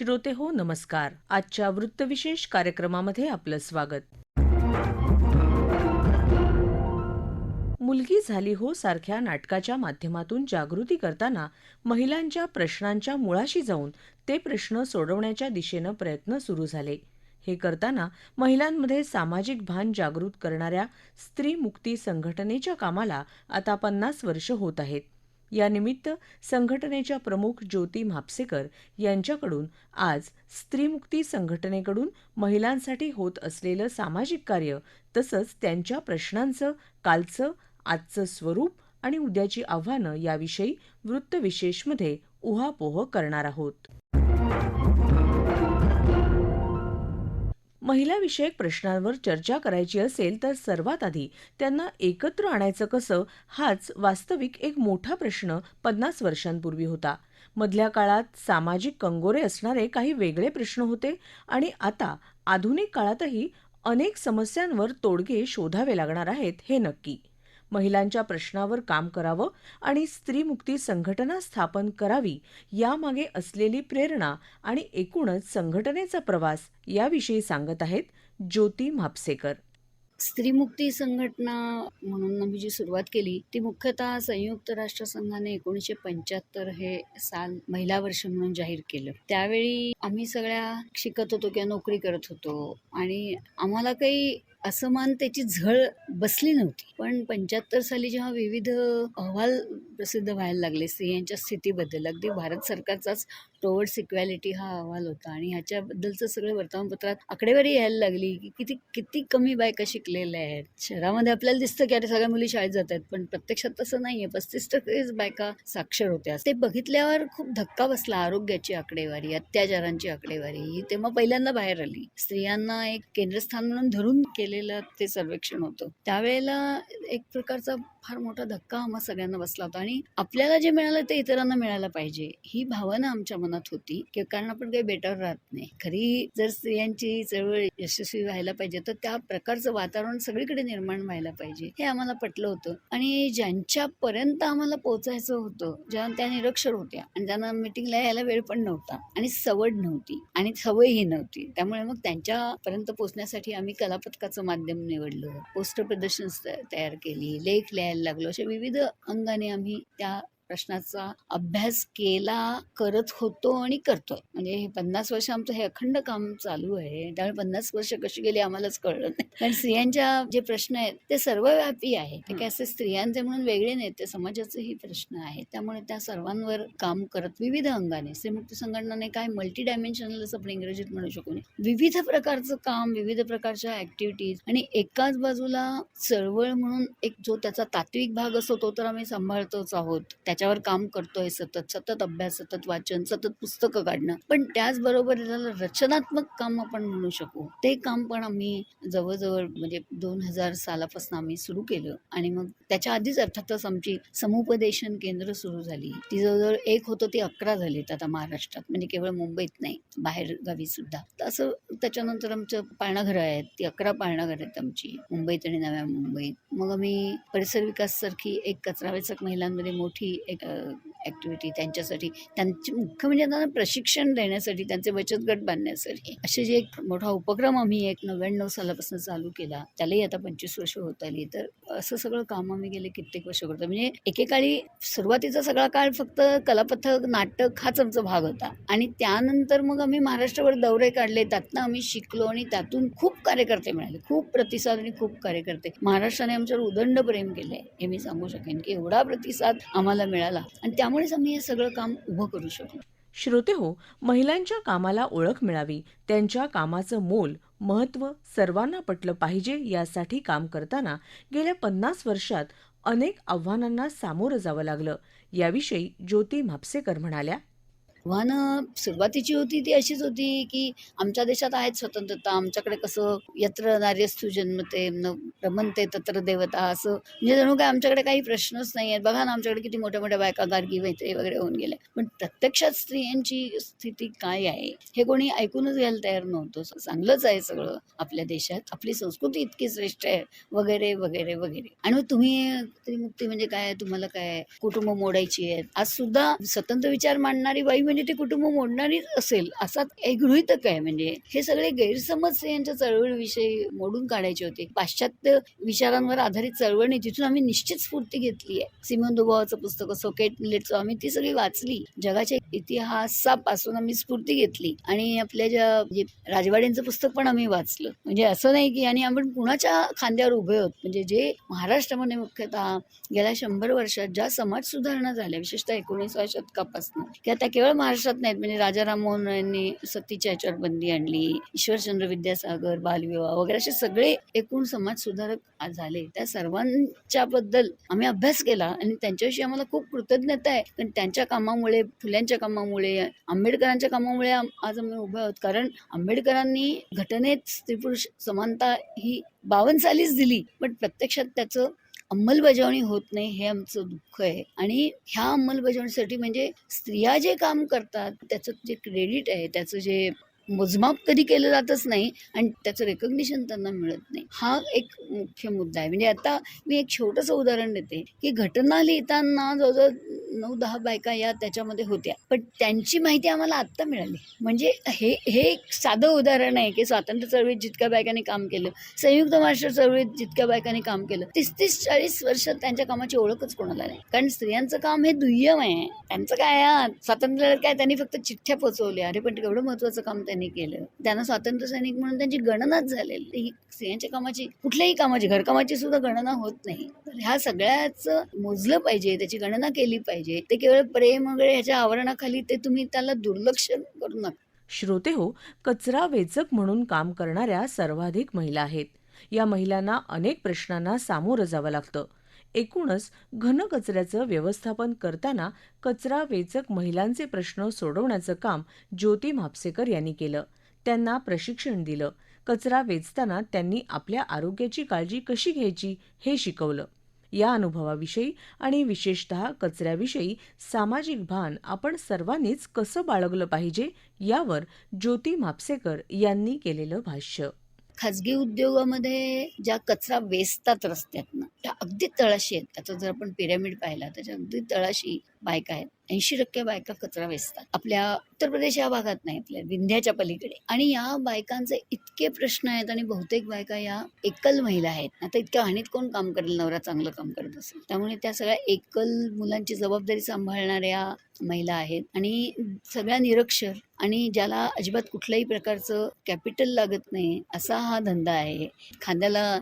श्रोते हो नमस्कार. आजच्या वृत्तविशेष कार्यक्रमामध्ये आपलं स्वागत. मुलगी झाली हो सारख्या नाटकाच्या माध्यमातून जागृती करताना महिलांच्या प्रश्नांच्या मुळाशी जाऊन ते प्रश्न सोडवण्याच्या दिशेनं प्रयत्न सुरू झाले. हे करताना महिलांमध्ये सामाजिक भान जागृत करणाऱ्या स्त्री मुक्ती संघटनेच्या कामाला आता पन्नास वर्ष होत आहेत. यानिमित्त संघटनेच्या प्रमुख ज्योती म्हापसेकर यांच्याकडून आज स्त्रीमुक्ती संघटनेकडून महिलांसाठी होत असलेलं सामाजिक कार्य तसंच त्यांच्या प्रश्नांचं कालचं आजचं स्वरूप आणि उद्याची आव्हानं याविषयी वृत्तविशेषमध्ये उहापोह करणार आहोत. महिलाविषयक प्रश्नांवर चर्चा करायची असेल तर सर्वात आधी त्यांना एकत्र आणायचं कसं हाच वास्तविक एक मोठा प्रश्न पन्नास वर्षांपूर्वी होता. मधल्या काळात सामाजिक कंगोरे असणारे काही वेगळे प्रश्न होते आणि आता आधुनिक काळातही अनेक समस्यांवर तोडगे शोधावे लागणार आहेत हे नक्की. महिलांच्या प्रश्नावर काम करावं आणि स्त्रीमुक्ती संघटना स्थापन करावी यामागे असलेली प्रेरणा आणि एकूणच संघटनेचा प्रवास याविषयी सांगत आहेत ज्योती म्हापसेकर. स्त्रीमुक्ती संघटना म्हणून आम्ही जी सुरुवात केली ती मुख्यतः संयुक्त राष्ट्रसंघाने एकोणीसशे पंच्याहत्तर हे साल महिला वर्ष म्हणून जाहीर केलं. त्यावेळी आम्ही सगळ्या शिकत होतो किंवा नोकरी करत होतो आणि आम्हाला काही असमानतेची झळ बसली नव्हती. पण पंच्याहत्तर साली जेव्हा विविध अहवाल प्रसिद्ध व्हायला लागले स्त्रियांच्या स्थितीबद्दल अगदी भारत सरकारचाच टोवर्ड्स इक्वॅलिटी हा अहवाल होता आणि ह्याच्याबद्दलचं सगळं वर्तमानपत्रात आकडेवारी यायला लागली की किती किती कमी बायका शिकलेल्या आहेत. शहरामध्ये आपल्याला दिसतं की अरे सगळ्या मुली शाळेत जात आहेत पण प्रत्यक्षात तसं नाही आहे पस्तीस टक्केच बायका साक्षर होत्या. ते बघितल्यावर खूप धक्का बसला आरोग्याची आकडेवारी अत्याचारांची आकडेवारी. ही तेव्हा पहिल्यांदा बाहेर आली. स्त्रियांना एक केंद्रस्थान म्हणून धरून केलं केलेलं ते सर्वेक्षण होतं. त्यावेळेला एक प्रकारचा फार मोठा धक्का आम्हा सगळ्यांना बसला होता आणि आपल्याला जे मिळालं ते इतरांना मिळायला पाहिजे ही भावना आमच्या मनात होती की कारण आपण काही बेटर राहत नाही. खरी जर स्त्रियांची चळवळ यशस्वी व्हायला पाहिजे तर त्या प्रकारचं वातावरण सगळीकडे निर्माण व्हायला पाहिजे हे आम्हाला पटलं होतं. आणि ज्यांच्यापर्यंत आम्हाला पोहोचायचं होतं ज्या त्या निरक्षर होत्या आणि त्यांना मिटिंगला यायला वेळ पण नव्हता आणि सवड नव्हती आणि सवयही नव्हती. त्यामुळे मग त्यांच्यापर्यंत पोहोचण्यासाठी आम्ही कलापथकाचं माध्यम निवडलं पोस्टर प्रदर्शन तयार केली लेख लिहायला लागलो अशा विविध अंगाने आम्ही त्या प्रश्नाचा अभ्यास केला करत होतो आणि करतोय. म्हणजे हे पन्नास वर्ष आमचं हे अखंड काम चालू आहे. त्यामुळे पन्नास वर्ष कशी गेली आम्हालाच कळलं नाही. कारण स्त्रियांच्या जे प्रश्न आहेत ते सर्वव्यापी आहेत ते काय असे स्त्रियांचे म्हणून वेगळे नाहीत ते समाजाचेही प्रश्न आहेत त्यामुळे त्या सर्वांवर काम करत विविध अंगाने स्त्रीमुक्ती संघटनाने काय मल्टी डायमेन्शनल असं आपण इंग्रजीत म्हणू शकू नये विविध प्रकारचं काम विविध प्रकारच्या ऍक्टिव्हिटीज आणि एकाच बाजूला चळवळ म्हणून एक जो त्याचा तात्विक भाग असतो तो तर आम्ही सांभाळतोच आहोत. त्याच्यावर काम करतोय सतत सतत अभ्यास सतत वाचन सतत पुस्तकं काढणं. पण त्याचबरोबर त्याला रचनात्मक काम आपण म्हणू शकू. ते काम पण आम्ही जवळजवळ म्हणजे दोन हजार सालापासून आम्ही सुरू केलं. आणि मग त्याच्या आधीच अर्थातच आमची समुपदेशन केंद्र सुरू झाली. ती जवळजवळ एक होतं ती अकरा झालीत आता महाराष्ट्रात. म्हणजे केवळ मुंबईत नाही बाहेर गावी सुद्धा. असं त्याच्यानंतर आमचं पाळणाघरं आहेत. ती अकरा पाळणाघर आहेत आमची. मुंबईत आणि नव्या मुंबईत. मग आम्ही परिसर विकास सारखी एक कचरा वेचक महिलांमध्ये मोठी एक ॲक्टिव्हिटी त्यांच्यासाठी त्यांचे मुख्य म्हणजे त्यांना प्रशिक्षण देण्यासाठी त्यांचे बचत गट बांधण्यासाठी. असे जे एक मोठा उपक्रम आम्ही एक नव्याण्णव सालापासून चालू केला त्यालाही आता पंचवीस वर्ष होत आली. तर असं सगळं काम आम्ही गेले कित्येक वर्ष करतो. म्हणजे एकेकाळी सुरुवातीचा सगळा काळ फक्त कलापथक नाटक हाच आमचा भाग होता. आणि त्यानंतर मग आम्ही महाराष्ट्रावर दौरे काढले. त्यातनं आम्ही शिकलो आणि त्यातून खूप कार्यकर्ते मिळाले. खूप प्रतिसाद आणि खूप कार्यकर्ते. महाराष्ट्राने आमच्यावर उदंड प्रेम केले हे मी सांगू शकेन की एवढा प्रतिसाद आम्हाला मिळाला. आणि त्यामुळेच आम्ही हे सगळं काम उभं करू शकलो. श्रोते हो महिलांच्या कामाला ओळख मिळावी त्यांच्या कामाचं मोल महत्त्व सर्वांना पटलं पाहिजे यासाठी काम करताना गेल्या पन्नास वर्षात अनेक आव्हानांना सामोरं जावं लागलं. याविषयी ज्योती म्हापसेकर म्हणाल्या आव्हानं सुरुवातीची होती ती अशीच होती की आमच्या देशात आहेत स्वतंत्रता आमच्याकडे कसं यत्र नार्यस्तु जन्मते रमनते तत्र देवता असं. म्हणजे जणू काय आमच्याकडे काही प्रश्नच नाही आहेत. बघा ना आमच्याकडे किती मोठ्या मोठ्या बायका गार्गी मैत्री वगैरे होऊन गेल्या. पण प्रत्यक्षात स्त्रियांची स्थिती काय आहे हे कोणी ऐकूनच घ्यायला तयार नव्हतं. चांगलंच आहे सगळं आपल्या देशात. आपली संस्कृती इतकी श्रेष्ठ आहे. वगैरे वगैरे वगैरे. आणि तुम्ही स्त्रीमुक्ती म्हणजे काय? तुम्हाला काय कुटुंब मोडायची आहेत आज सुद्धा स्वतंत्र विचार मांडणारी बाई म्हणजे ते कुटुंब मोडणारीच असेल असा एक गृहितक आहे. म्हणजे हे सगळे गैरसमज यांच्या चळवळीविषयी मोडून काढायचे होते. पाश्चात्य विचारांवर आधारित चळवळणी जिथून आम्ही निश्चित स्फूर्ती घेतली आहे. सिमन दुबावाचं पुस्तक सोकेट मिलेटचं आम्ही ती सगळी वाचली. जगाच्या इतिहासापासून आम्ही स्फूर्ती घेतली. आणि आपल्या ज्या राजवाड्यांचं पुस्तक पण आम्ही वाचलं. म्हणजे असं नाही की आणि आपण कुणाच्या खांद्यावर उभे आहोत. म्हणजे जे महाराष्ट्रामध्ये मुख्यतः गेल्या शंभर वर्षात ज्या समाज सुधारणा झाल्या विशेषतः एकोणीसव्या शतकापासून किंवा त्या केवळ महाराष्ट्रात नाहीत. म्हणजे राजा राममोहन यांनी सतीच्या याच्यावर बंदी आणली ईश्वरचंद्र विद्यासागर बालविवाह वगैरे असे सगळे एकूण समाज सुधारक झाले. त्या सर्वांच्या बद्दल आम्ही अभ्यास केला आणि त्यांच्याविषयी आम्हाला खूप कृतज्ञता आहे. कारण त्यांच्या कामामुळे फुल्यांच्या कामामुळे आंबेडकरांच्या कामामुळे आज आम्ही उभे आहोत. कारण आंबेडकरांनी घटनेत स्त्री पुरुष समानता ही बावन्न सालीच दिली. पण प्रत्यक्षात त्याचं अंमलबजावणी होत नाही हे आमचं दुःख आहे. आणि ह्या अंमलबजावणीसाठी म्हणजे स्त्रिया जे काम करतात त्याचं जे क्रेडिट आहे त्याचं जे मोजमाप कधी केलं जातच नाही आणि त्याचं रेकग्निशन त्यांना मिळत नाही. हा एक मुख्य मुद्दा आहे. म्हणजे आता मी एक छोटंसं उदाहरण देते की घटना लिहिताना जवळजवळ नऊ दहा बायका या त्याच्यामध्ये होत्या. पण त्यांची माहिती आम्हाला आत्ता मिळाली. म्हणजे हे हे एक साधं उदाहरण आहे की स्वातंत्र्य चळवळीत जितक्या बायकांनी काम केलं संयुक्त महाराष्ट्र चळवळीत जितक्या बायकांनी काम केलं तीस तीस चाळीस वर्ष त्यांच्या कामाची ओळखच कोणाला नाही. कारण स्त्रियांचं काम हे दुय्यम आहे. त्यांचं काय स्वातंत्र्य काय त्यांनी फक्त चिठ्ठ्या पोचवल्या. अरे पण केवढं महत्वाचं काम त्यांनी केलं. त्यांना स्वातंत्र्य सैनिक म्हणून त्यांची गणनाच झालेली. ही स्त्रियांच्या कामाची कुठल्याही कामाची घरकामाची सुद्धा गणना होत नाही. तर ह्या सगळ्याचं मोजलं पाहिजे त्याची गणना केली पाहिजे. ते केवळ प्रेम वगैरे ह्याच्या आवरणाखाली ते तुम्ही त्याला दुर्लक्ष करू नका. श्रोते हो कचरा वेचक म्हणून काम करणाऱ्या सर्वाधिक महिला आहेत. या महिलांना अनेक प्रश्नांना सामोरं जावं लागतं. एकूणच घनकचऱ्याचं व्यवस्थापन करताना कचरा वेचक महिलांचे प्रश्न सोडवण्याचं काम ज्योती म्हापसेकर यांनी केलं. त्यांना प्रशिक्षण दिलं. कचरा वेचताना त्यांनी आपल्या आरोग्याची काळजी कशी घ्यायची हे शिकवलं. या अनुभवाविषयी आणि विशेषतः कचऱ्याविषयी सामाजिक भान आपण सर्वांनीच कसं बाळगलं पाहिजे यावर ज्योती म्हापसेकर यांनी केलेलं भाष्य. खाजगी उद्योगामध्ये ज्या कचरा वेचतात रस्त्यातनं त्या अगदी तळाशी आहेत. आता जर आपण पिरॅमिड पाहिला त्याच्या अगदी तळाशी बायका आहेत ऐंशी टक्के बायका कचरा वेचतात. आपल्या उत्तर प्रदेश या भागात नाही आपल्या विंध्याच्या पलीकडे. आणि या बायकांचे इतके प्रश्न आहेत आणि बहुतेक बायका या एकल महिला आहेत. आता इतक्या हानीत कोण काम करेल? नवरा चांगलं काम करत असेल. त्यामुळे त्या सगळ्या एकल मुलांची जबाबदारी सांभाळणाऱ्या महिला आहेत. आणि सगळ्या निरक्षर आणि ज्याला अजिबात कुठल्याही प्रकारचं कॅपिटल लागत नाही असा हा धंदा आहे. खांद्याला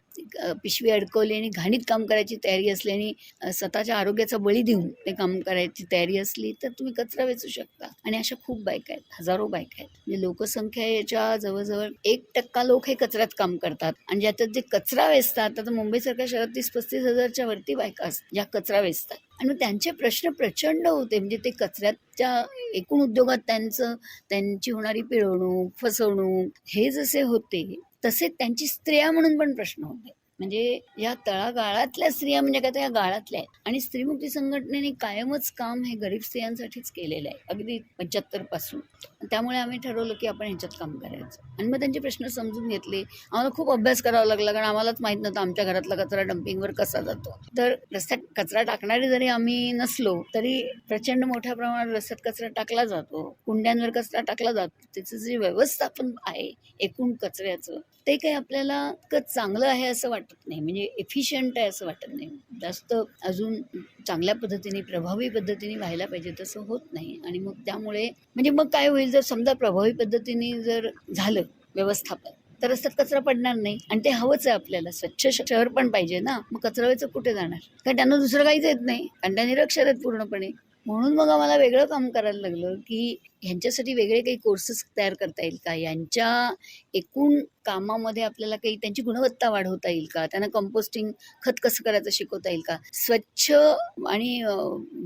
पिशवी अडकवली आणि घाणीत काम करायची तयारी असली आणि स्वतःच्या आरोग्याचा बळी देऊन ते काम करायची तयारी असली तर तुम्ही कचरा वेचू शकता. आणि अशा खूप बायका आहेत हजारो बायका आहेत. म्हणजे लोकसंख्या याच्या जवळजवळ एक टक्का लोक हे कचऱ्यात काम करतात. आणि ज्याच्यात जे कचरा वेचतात आता मुंबईसारख्या शहरात तीस पस्तीस हजारच्या वरती बायका असतात ज्या कचरा वेचतात. आणि मग त्यांचे प्रश्न प्रचंड होते. म्हणजे ते कचऱ्याच्या एकूण उद्योगात त्यांचं त्यांची होणारी पिळवणूक फसवणूक हे जसे होते तसे त्यांची स्त्रिया म्हणून पण प्रश्न होते. म्हणजे या तळागाळातल्या स्त्रिया म्हणजे काय तर या गाळातल्या आहेत. आणि स्त्रीमुक्ती संघटनेने कायमच काम हे गरीब स्त्रियांसाठीच केलेलं आहे. अगदी पंच्याहत्तरपासून. त्यामुळे आम्ही ठरवलं की आपण ह्याच्यात काम करायचं. आणि मग त्यांचे प्रश्न समजून घेतले. आम्हाला खूप अभ्यास करावा लागला कारण आम्हालाच माहीत नव्हतं आमच्या घरातला कचरा डम्पिंगवर कसा जातो. तर रस्त्यात कचरा टाकणारे जरी आम्ही नसलो तरी प्रचंड मोठ्या प्रमाणात रस्त्यात कचरा टाकला जातो. कुंड्यांवर कचरा टाकला जातो. त्याचं जे व्यवस्थापन आहे एकूण कचऱ्याचं ते काही आपल्याला इतकं चांगलं आहे असं वाटतं नाही. म्हणजे एफिशियंट आहे असं वाटत नाही. जास्त अजून चांगल्या पद्धतीने प्रभावी पद्धतीने व्हायला पाहिजे तसं होत नाही. आणि मग त्यामुळे म्हणजे मग काय होईल जर समजा प्रभावी पद्धतीने जर झालं व्यवस्थापन तर रस्त्यात कचरा पडणार नाही. आणि ते हवंच आहे आपल्याला. स्वच्छ शहर पण पाहिजे ना. मग कचरा कुठे जाणार? कारण त्यांना दुसरं काहीच येत नाही. कारण त्या निरक्षर आहेत पूर्णपणे म्हणून मग आम्हाला वेगळं काम करायला लागलं की ह्यांच्यासाठी वेगळे काही कोर्सेस तयार करता येईल का? यांच्या एकूण कामामध्ये आपल्याला काही त्यांची गुणवत्ता वाढवता येईल का? त्यांना कंपोस्टिंग खत कसं करायचं शिकवता येईल का? स्वच्छ आणि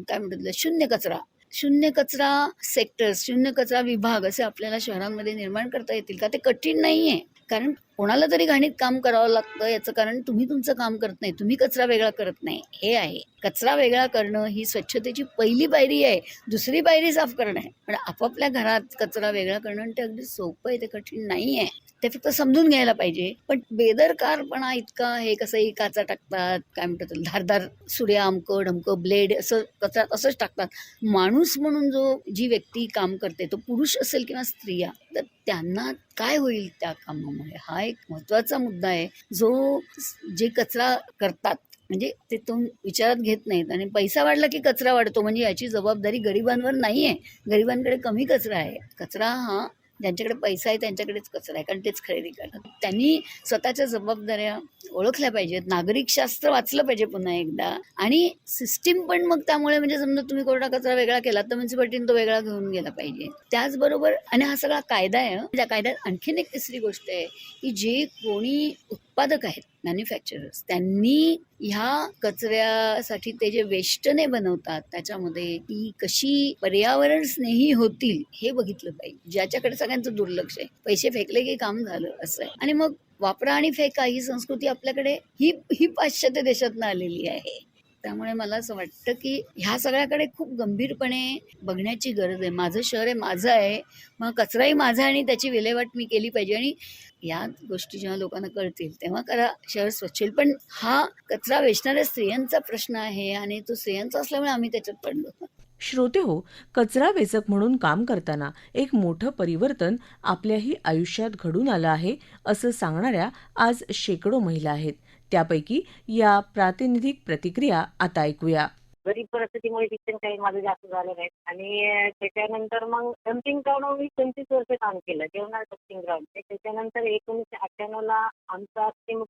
काय म्हणतात शून्य कचरा. शून्य कचरा सेक्टर्स शून्य कचरा विभाग असे आपल्याला शहरांमध्ये निर्माण करता येतील का? ते कठीण नाही आहे कारण कोणाला तरी घाणीत काम करावं लागतं याचं कारण तुम्ही तुमचं काम करत नाही तुम्ही कचरा वेगळा करत नाही. हे आहे. कचरा वेगळा करणं ही स्वच्छतेची पहिली पायरी आहे. दुसरी पायरी साफ करणं आहे. पण आपापल्या घरात कचरा वेगळा करणं ते अगदी सोपं आहे ते कठीण नाही आहे ते फक्त समजून घ्यायला पाहिजे. पण बेदरकारपणा इतका हे कसंही काचा टाकतात काय म्हणतात धारधार धारदार सुड्या अमकं ढमकं ब्लेड असं कचऱ्यात असंच टाकतात. माणूस म्हणून जो जी व्यक्ती काम करते तो पुरुष असेल किंवा स्त्रिया तर त्यांना काय होईल त्या कामामुळे? हा एक महत्त्वाचा मुद्दा आहे. जो जे कचरा करतात म्हणजे ते तो विचारात घेत नाहीत. आणि पैसा वाढला की कचरा वाढतो म्हणजे याची जबाबदारी गरिबांवर नाही आहे गरिबांकडे कमी कचरा आहे. कचरा हा ज्यांच्याकडे पैसा आहे त्यांच्याकडेच कचरा आहे कारण तेच खरेदी करतात. त्यांनी स्वतःच्या जबाबदाऱ्या ओळखल्या पाहिजेत नागरिक शास्त्र वाचलं पाहिजे पुन्हा एकदा. आणि सिस्टीम पण मग त्यामुळे म्हणजे समजा तुम्ही कोरडा कचरा वेगळा केला तर म्युन्सिपाल्टीने तो वेगळा घेऊन गेला पाहिजे. त्याचबरोबर आणि हा सगळा कायदा आहे त्या कायद्यात आणखीन एक तिसरी गोष्ट आहे की जे कोणी उत्पादक आहेत मॅन्युफॅक्चरर्स त्यांनी ह्या कचऱ्यासाठी ते जे वेष्टने बनवतात त्याच्यामध्ये ती कशी पर्यावरण स्नेही होतील हे बघितलं पाहिजे. ज्याच्याकडे सगळ्यांचं दुर्लक्ष आहे. पैसे फेकले की काम झालं असं आहे. आणि मग वापरा आणि फेका. ही संस्कृती आपल्याकडे ही ही पाश्चात्य देशातनं आलेली आहे. त्यामुळे मला असं वाटतं की ह्या सगळ्याकडे खूप गंभीरपणे बघण्याची गरज आहे. माझं शहर आहे माझं आहे. मग कचराही माझा आहे आणि त्याची विल्हेवाट मी केली पाहिजे. आणि या गोष्टी जेव्हा लोकांना कळतील तेव्हा करा. शहर स्वच्छ होईल. पण हा कचरा वेचणाऱ्या स्त्रियांचा प्रश्न आहे आणि तो स्त्रियांचा असल्यामुळे आम्ही त्याच्यात पडलो. श्रोते हो कचरा वेचक म्हणून काम करताना एक मोठं परिवर्तन आपल्याही आयुष्यात घडून आलं आहे असं सांगणाऱ्या आज शेकडो महिला आहेत. त्यापैकी या प्रातिनिधिक प्रतिक्रिया आता ऐकूया. गरीब परिस्थितीमुळे शिक्षण काही माझं जास्त झालं नाही. आणि त्याच्यानंतर मग डम्पिंग ग्राउंड मी पंचवीस वर्ष काम केलं जेवणात डम्पिंग ग्राउंड त्याच्यानंतर एकोणीसशे अठ्ठ्याण्णव ला आमच्या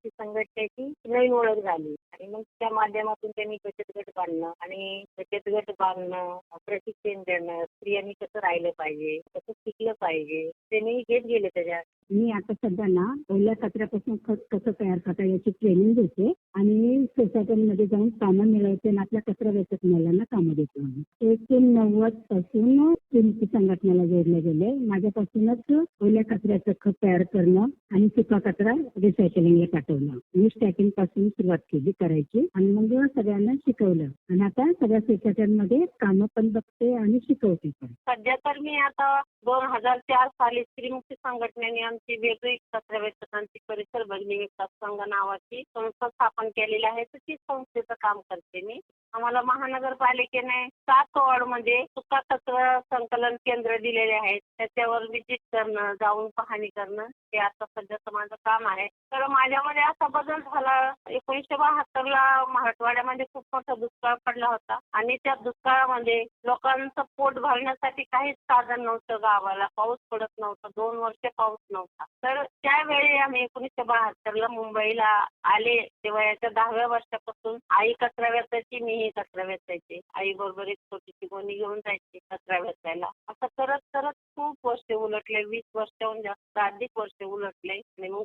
संघटनेची नवीन ओळख झाली. आणि मग त्या माध्यमातून त्यांनी बचत गट बांधणं आणि बचत गट बांधणं प्रशिक्षण देणं स्त्रियांनी कसं राहिलं पाहिजे कसं शिकलं पाहिजे त्यांनी घेत गेले त्याच्यात मी आता सध्या ना पहिल्या कचऱ्यापासून खत कसं तयार करता याची ट्रेनिंग देते आणि सोसायट्यांमध्ये जाऊन कामं मिळवते आणि आपल्या कचरा वेचक महिलांना कामं देतो आम्ही. एकोण नव्वदपासून त्रिमुखी संघटनेला जोडले गेले. माझ्यापासूनच ओल्या कचऱ्याचं खत तयार करणं आणि सुका कचरा रिसायकलिंगला पाठवणं. मी स्टॅकिंगपासून सुरुवात केली करायची. आणि मग सगळ्यांना शिकवलं. आणि आता सगळ्या सोसायट्यांमध्ये कामं पण बघते आणि शिकवते पण. सध्या तर मी आता दोन हजार चार साली स्त्रीमुक्ती संघटनेने आमची वेगळी कचरा वेचकांची परिसर भगिनी विकास संघ नावाची संस्था स्थापन केलेली आहे. तर ती संस्थेचं काम करते मी. आम्हाला महानगरपालिकेने सात वॉर्डमध्ये म्हणजे सुका कचरा संकलन केंद्र दिलेले आहेत. त्याच्यावर विजिट करणं जाऊन पाहणी करणं हे आता सध्याचं माझं काम आहे. तर माझ्यामध्ये असा बदल झाला. एकोणीसशे बहात्तर ला मराठवाड्यामध्ये खूप मोठा दुष्काळ पडला होता. आणि त्या दुष्काळामध्ये लोकांचं पोट भरण्यासाठी काहीच साधन नव्हतं गावाला. पाऊस पडत नव्हता. दोन वर्ष पाऊस नव्हता. तर त्यावेळी आम्ही एकोणीसशे बहात्तर ला मुंबईला आले. तेव्हा याच्या दहाव्या वर्षापासून आई कचरा वेचायची मीही कचरा वेचायचे आई बरोबर एक छोटीशी गोणी घेऊन जायची कचरा वेचायला असं करत करत खूप वर्ष उलटले. वीस वर्षाहून जास्त अधिक वर्ष उलटले. आणि मग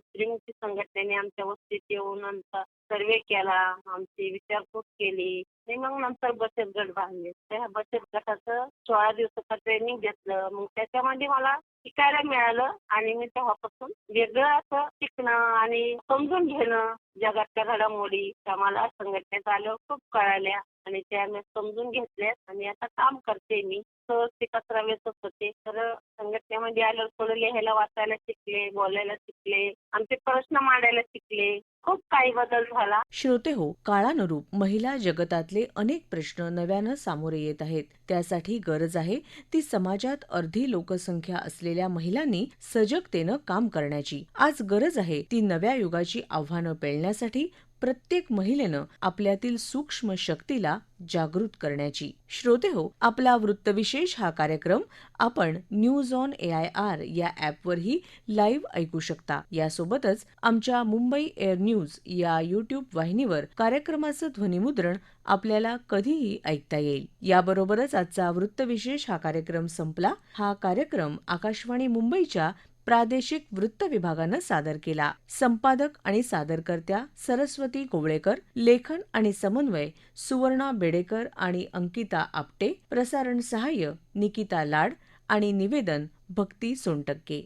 संघटनेने आमच्या वस्तीत येऊन आमचा सर्वे केला. आमची विचारपूस केली. आणि मग नंतर बचत गट बांधले. त्या बचत गटाचं सोळा दिवसाचं ट्रेनिंग घेतलं. मग त्याच्यामध्ये मला शिकायला मिळालं आणि मी तेव्हापासून वेगळं असं शिकणं आणि समजून घेणं जगातल्या घडामोडी त्या मला संघटनेत आल्यावर खूप कळाल्या आणि त्या मी समजून घेतल्या आणि आता काम करते मी. सहज ते कचरा वेचत होते. तर संघटनेमध्ये आल्यावर थोडं लिहायला वाचायला शिकले बोलायला शिकले आमचे प्रश्न मांडायला शिकले. खूप काही बदल झाला. श्रोते हो काळानुरूप महिला जगतातले अनेक प्रश्न नव्यानं सामोरे येत आहेत. त्यासाठी गरज आहे ती समाजात अर्धी लोकसंख्या असलेल्या महिलांनी सजगतेनं काम करण्याची. आज गरज आहे ती नव्या युगाची आव्हानं पेलण्यासाठी प्रत्येक महिलेनं आपल्यातील सूक्ष्म शक्तीला जागृत करण्याची. श्रोते हो आपला वृत्तविशेष हा कार्यक्रम आपण news on A I R या ॲपवरही लाईव्ह ऐकू शकता. यासोबतच आमच्या मुंबई एअर न्यूज या यूट्यूब वाहिनीवर कार्यक्रमाचं ध्वनिमुद्रण आपल्याला कधीही ऐकता येईल. याबरोबरच आजचा वृत्तविशेष हा कार्यक्रम संपला. हा कार्यक्रम आकाशवाणी मुंबईच्या प्रादेशिक वृत्त विभागानं सादर केला. संपादक आणि सादरकर्त्या सरस्वती कोवळेकर लेखन आणि समन्वय सुवर्णा बेडेकर आणि अंकिता आपटे प्रसारण सहाय्य निकिता लाड आणि निवेदन भक्ती सोनटक्के.